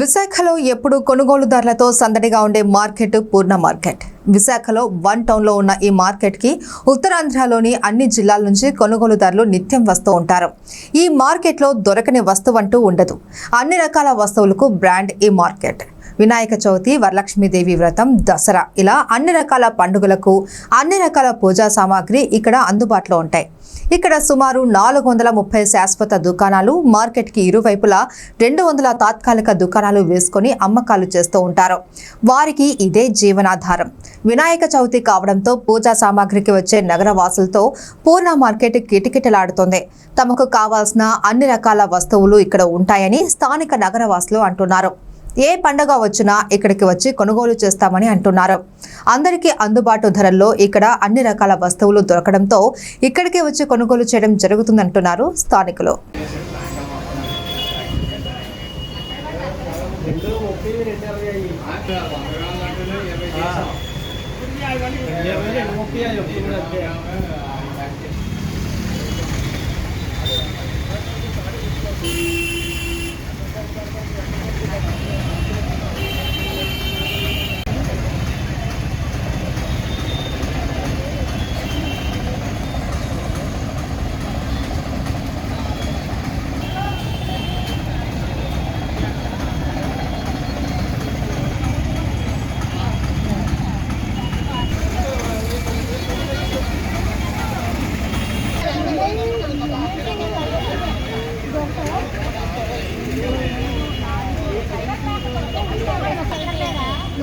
విశాఖలో ఎప్పుడు కొనుగోలుదారులతో సందడిగా ఉండే మార్కెట్ పూర్ణ మార్కెట్. విశాఖలో వన్ టౌన్లో ఉన్న ఈ మార్కెట్కి ఉత్తరాంధ్రలోని అన్ని జిల్లాల నుంచి కొనుగోలుదారులు నిత్యం వస్తూ ఉంటారు. ఈ మార్కెట్లో దొరకని వస్తువు అంటూ ఉండదు. అన్ని రకాల వస్తువులకు బ్రాండ్ ఈ మార్కెట్. వినాయక చవితి వరలక్ష్మీదేవి వ్రతం దసరా ఇలా అన్ని రకాల పండుగలకు అన్ని రకాల పూజా సామాగ్రి ఇక్కడ అందుబాటులో ఉంటాయి. ఇక్కడ సుమారు నాలుగు వందల ముప్పై శాశ్వత దుకాణాలు మార్కెట్కి ఇరువైపులా రెండు వందల తాత్కాలిక దుకాణాలు వేసుకొని అమ్మకాలు చేస్తూ ఉంటారు. వారికి ఇదే జీవనాధారం. వినాయక చవితి కావడంతో పూజా సామాగ్రికి వచ్చే నగర వాసులతో పూర్ణ మార్కెట్ కిటకిటలాడుతోంది. తమకు కావాల్సిన అన్ని రకాల వస్తువులు ఇక్కడ ఉంటాయని స్థానిక నగరవాసులు అంటున్నారు. ఏ పండగ వచ్చినా ఇక్కడికి వచ్చి కొనుగోలు చేస్తామని అంటున్నారు. అందరికీ అందుబాటు ధరల్లో ఇక్కడ అన్ని రకాల వస్తువులు దొరకడంతో ఇక్కడికి వచ్చి కొనుగోలు చేయడం జరుగుతుందంటున్నారు స్థానికులు.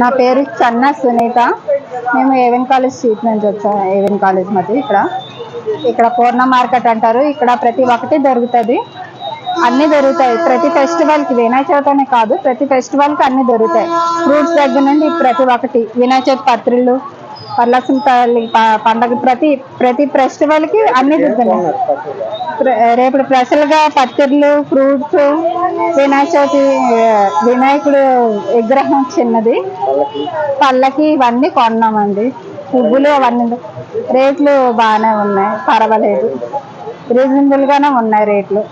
నా పేరు చన్న సునీత. మేము ఏవెన్ కాలేజ్ స్ట్రీట్ నుంచి వచ్చాం ఏవెన్ కాలేజ్ మధ్య ఇక్కడ. ఇక్కడ పూర్ణ మార్కెట్ అంటారు. ఇక్కడ ప్రతి ఒక్కటి దొరుకుతుంది. అన్నీ దొరుకుతాయి. ప్రతి ఫెస్టివల్కి వినాయక చవితనే కాదు ప్రతి ఫెస్టివల్కి అన్ని దొరుకుతాయి. ఫ్రూట్స్ దగ్గర నుండి ప్రతి ఒక్కటి. వినాయక చవితి పత్రిళ్ళు వరలక్ష్మి తల్లి పండగ ప్రతి ప్రతి ఫెస్టివల్కి అన్ని ప్ర- రేపు స్పెషల్గా పత్తిర్లు ఫ్రూట్స్ వినాయక చవితి వినాయకుడు విగ్రహం చిన్నది. పళ్ళకి ఇవన్నీ కొన్నామండి. పువ్వులు అవన్నీ రేట్లు బాగానే ఉన్నాయి. పర్వాలేదు. రీజనబుల్ గానే ఉన్నాయి రేట్లు.